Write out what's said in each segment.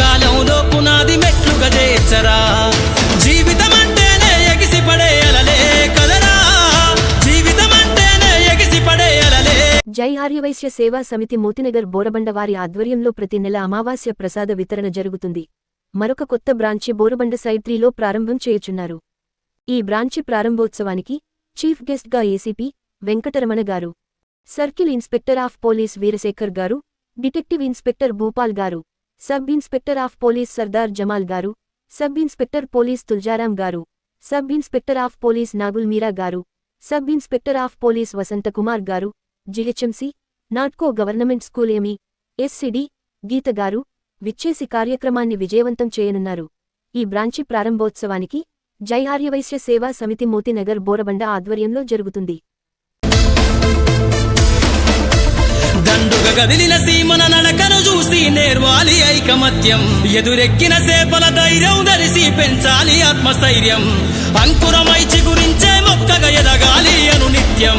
కాలంలో పునాది మెట్లుగా చేర్చరా. జీవితం అంటేనే ఎగిసి కదరా. జీవితం అంటేనే ఎగిసి జై ఆర్యవైశ్య సేవా సమితి మోతినగర్ బోరబండ వారి ఆధ్వర్యంలో ప్రతి నెల అమావాస్య ప్రసాద వితరణ జరుగుతుంది. మరొక కొత్త బ్రాంచి బోరబండ సైత్రిలో ప్రారంభం చేయుచున్నారు. ఈ బ్రాంచి ప్రారంభోత్సవానికి చీఫ్ గెస్ట్గా ACP Venkataramana garu circle inspector of police Veerasekhar garu detective inspector Bhupal garu sub inspector of police Sardar Jamal garu sub inspector police Tuljaram garu sub inspector of police Nagul Meera garu sub inspector of police Vasanthakumar garu GHMC Natco government school ఏమి SCD Geetha garu విచ్చేసి కార్యక్రమాన్ని విజయవంతం చేయనున్నారు. ఈ branch ప్రారంభోత్సవానికి జై ఆర్యవైశ్య సేవా సమితి మోతినగర్ బోరబండ ఆధ్వర్యంలో జరుగుతుంది. దండుగ గదిలిన సీమన నడకను చూసి ఐకమత్యం ఎదురెక్కిన సేపల ధైర్యం ధరిసి పెంచాలి ఆత్మస్థైర్యం. అంకురమై చిగురించే మొక్కగా ఎదగాలి అను నిత్యం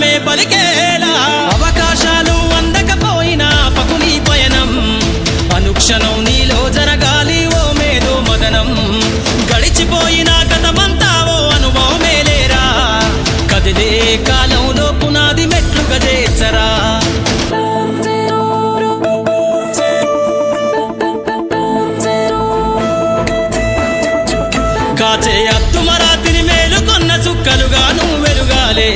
స్వాగతమే పలికేలా. అవకాశాలు అందకపోయినా పకుని పయనం. అనుక్షణం నీలో జరగాలి ఓ మేధో మదనం. గడిచిపోయిన గతమంతా ఓ అనుభవమే లేరా. కదిలే కాలంలో పునాది మెట్లు గజేచ్చరా కాచే అత్తుమరాతిని మేలుకొన్న చుక్కలుగా నువ్వు వెలుగాలే.